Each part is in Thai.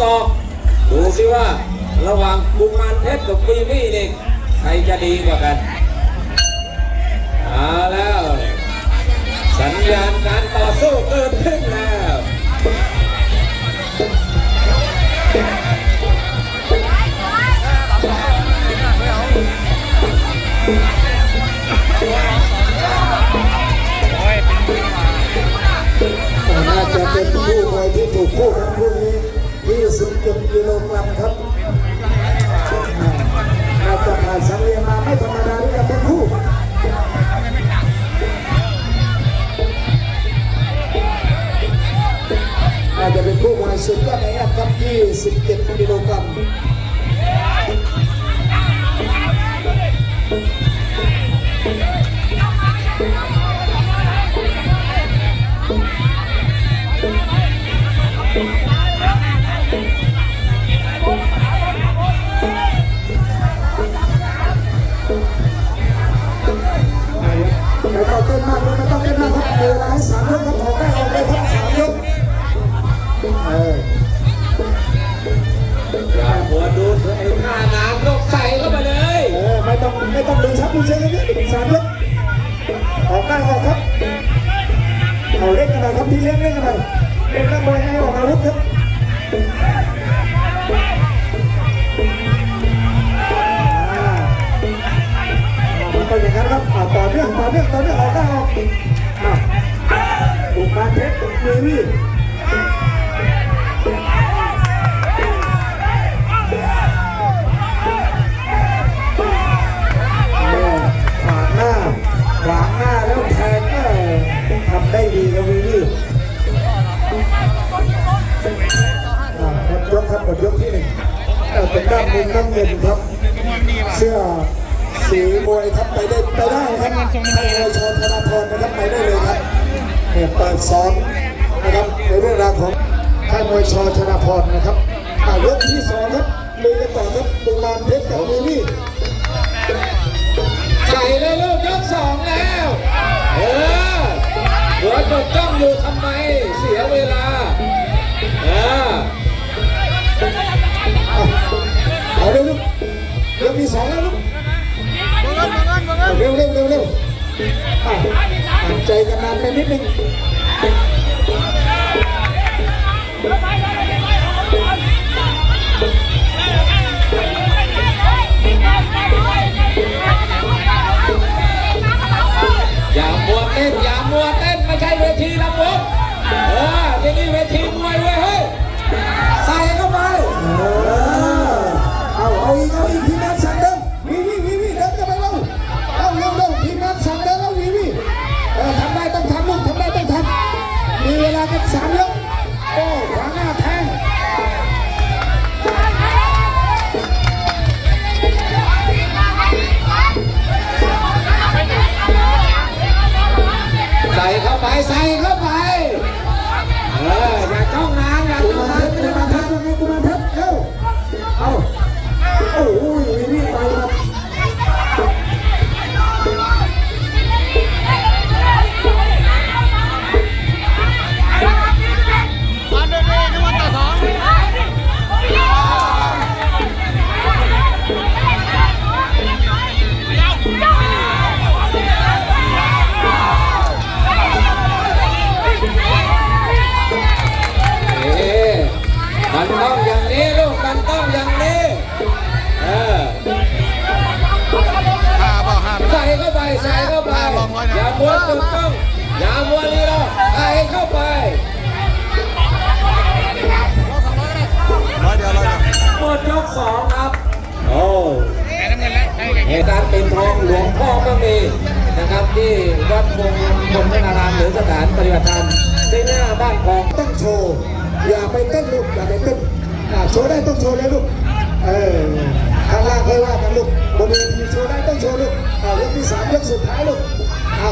ศอก ดูสิว่าระหว่างกุมารเพชรกับวีวี่นี่ใครจะดีกว่ากันเอาแล้ว สัญญาณการต่อสู้เกิดขึ้นแล้วน่าจะเป็นคู่มวยที่ถูกคู่กันคู่ 27กิ หน้าน้ำก็ใส่เข้าไปเลยเออไม่ต้องไม่ต้องดึงชักดึงเชือกเยอะๆสามยกออกได้าออกครับเอาเล่นกันหน่อยครับพี่เลี้ยงเล่นกันหน่อยเล่นนักมวยให้ออกอาวุธครับมันต้องอย่างนั้นครับอ่าต่อเนื่องต่อเนื่องต่อเนื่องออกได้อออก เป็นด้านมุมน้ำเงินครับ เสื้อสีมวยครับไปได้ไปได้ครับท่านนายชนธนาพรนะครับไปได้เลยครับเนี่ยเปิดซ้อมนะครับในเรื่องราวของท่านมวยชอธนาพรนะครับอ่ายกที่สองครับลุยกันต่อครับบุญมานเพชรกับวีวี่ใส่เลยลูกยกสองแล้วเออหัวจดจ้องอยู่ทำไมเสียเวลาเออ สองแล้วลูกเร็วเร็วเร็วเร็วอ่านใจกันนานไปนิดนึง เข้าไปใส่เข้าไป เอออย่าจ้องนานอย่าจ้อง ต้องอย่างนี้ลูกมันต้องอย่างนี้เออห้าเปล่าห้าใส่เข้าไปใส่เข้าไปอย่ามัวตึกต้องอย่ามัวลีลาใส่เข้าไปร้อยเดียวร้อยเดียวหมดยกสองครับโอ้แพ้น้ำเงินแล้วให้แก่เหตุการณ์เป็นทองหลวงพ่อก็มีนะครับที่วัดมงคลนารามหรือสถานปฏิบัติธรรมที่หน้าบ้านของต้องโชว์ อย่าไปเต้นลูกอย่าไปเต้นโชว์ได้ต้องโชว์เลยลูกเออข้างล่างค่อยว่ากันลูกบนเวทีโชว์ได้ต้องโชว์ลูกอ่ายกที่สามยกสุดท้ายลูกเอา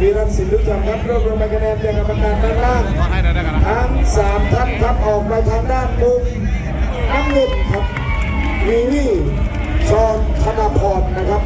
วีรันศิลป์ลุกจำครับรวบรวมใบคะแนนจากกรรมการด้านล่างขอให้ได้ได้กันนะทั้งสามท่านครับออกไปทางด้านมุมน้ำเงินครับวีวีชอนธนาพรนะครับ